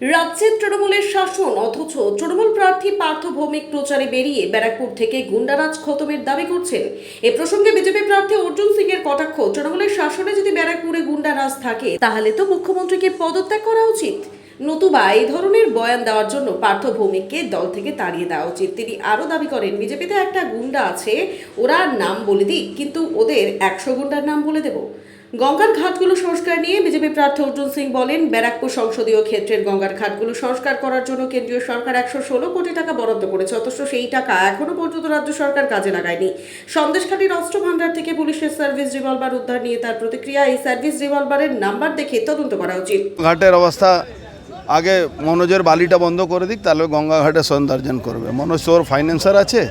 রাজ্যের তৃণমূলের শাসন, অথচ তৃণমূল প্রার্থী পার্থ ভৌমিক প্রচারে বেরিয়ে ব্যারাকপুর থেকে গুন্ডারাজ খতমের দাবি করছেন। এ প্রসঙ্গে বিজেপি প্রার্থী অর্জুন সিং এর কটাক্ষ, তৃণমূলের শাসনে যদি ব্যারাকপুরে গুন্ডারাজ থাকে, তাহলে তো মুখ্যমন্ত্রীকে পদত্যাগ করা উচিত। নতুবা এই ধরনের বয়ান দেওয়ার জন্য পার্থ ভৌমিককে দল থেকে তাড়িয়ে দেওয়া উচিত। তিনি আরও দাবি করেন, বিজেপিতে একটা গুন্ডা আছে, ওরা নাম বলে দিক, কিন্তু ওদের একশো গুন্ডার নাম বলে দেব। গঙ্গার ঘাটগুলো সংস্কার নিয়ে বিজেপি প্রার্থী অর্জুন সিং বলেন, ব্যারাকপুর সংসদীয় ক্ষেত্রের গঙ্গার ঘাটগুলো সংস্কার করার জন্য কেন্দ্রীয় সরকার একশো ষোলো কোটি টাকা বরাদ্দ করেছে, অথচ সেই টাকা এখনও পর্যন্ত রাজ্য সরকার কাজে লাগায়নি। সন্দেশখালীর অস্ত্র ভান্ডার থেকে পুলিশের সার্ভিস রিভলভার উদ্ধার নিয়ে তার প্রতিক্রিয়া, এই সার্ভিস রিভলভারের নাম্বার দেখে তদন্ত করা উচিত। ঘাটের অবস্থা, আগে মনোজের বালিটা বন্ধ করে দিক, তাহলে গঙ্গাঘাটে সৌন্দর্যন করবে। মনোজ তোর ফাইন্যান্সার আছে?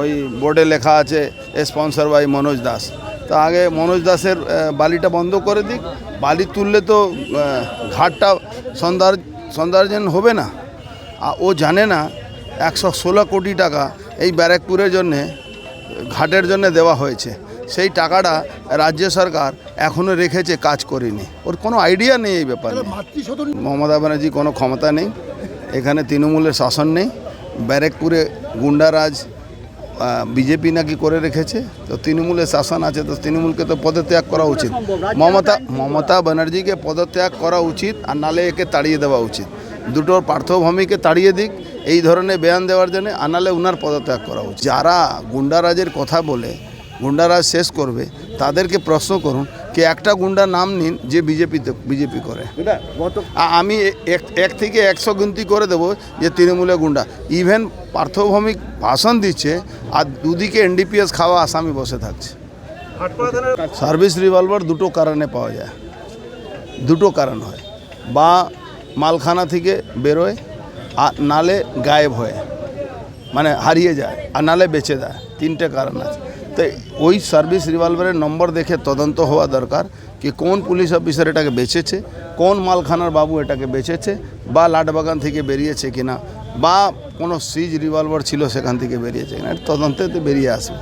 ওই বোর্ডে লেখা আছে স্পন্সর বাই মনোজ দাস। তো আগে মনোজ দাসের বালিটা বন্ধ করে দিক বালি তুললে তো ঘাটটা সৌন্দর্য সৌন্দর্যন হবে না। আর ও জানে না একশো ষোলো কোটি টাকা এই ব্যারাকপুরের জন্যে ঘাটের জন্য দেওয়া হয়েছে। সেই টাকাটা রাজ্য সরকার এখনও রেখেছে কাজ করেনি। ওর কোনো আইডিয়া নেই এই ব্যাপারে মমতা ব্যানার্জি কোনো ক্ষমতা নেই। এখানে তৃণমূলের শাসন নেই। ব্যারেকপুরে গুন্ডারাজ বিজেপি নাকি করে রেখেছে? তো তৃণমূলের শাসন আছে তো তৃণমূলকে তো পদত্যাগ করা উচিত। মমতা মমতা ব্যানার্জিকে পদত্যাগ করা উচিত আর নালে একে তাড়িয়ে দেওয়া উচিত। দুটোর পার্থভূমিকে তাড়িয়ে দিক এই ধরনের বেয়ান দেওয়ার জন্য আনালে উনার পদত্যাগ করা উচিত। যারা গুন্ডারাজের কথা বলে গুন্ডারাজ শেষ করবে তাদেরকে প্রশ্ন করুন কি একটা গুন্ডার নাম নিন যে বিজেপিতে বিজেপি করে। আমি এক থেকে একশো গিনতি করে দেবো যে তৃণমূলের গুন্ডা। ইভেন পার্থভৌমিক ভাষণ দিচ্ছে আর দুদিকে এনডিপিএস খাওয়া আসামি বসে থাকছে। সার্ভিস রিভলভার দুটো কারণে পাওয়া যায়। দুটো কারণ হয়। বা মালখানা থেকে বেরোয় আর নালে গায়েব হয়। মানে হারিয়ে যায় আর নালে বেঁচে দেয় তিনটে কারণ আছে। তো ওই সার্ভিস রিভলভারের নম্বর দেখে তদন্ত হওয়া দরকার কি কোন পুলিশ অফিসার এটাকে বেচেছে কোন মালখানার বাবু এটাকে বেচেছে বা লাটবাগান থেকে বেরিয়েছে কিনা, বা কোনো সিজ রিভলভার ছিল সেখান থেকে বেরিয়েছে কিনা তদন্তে বেরিয়ে আসবে।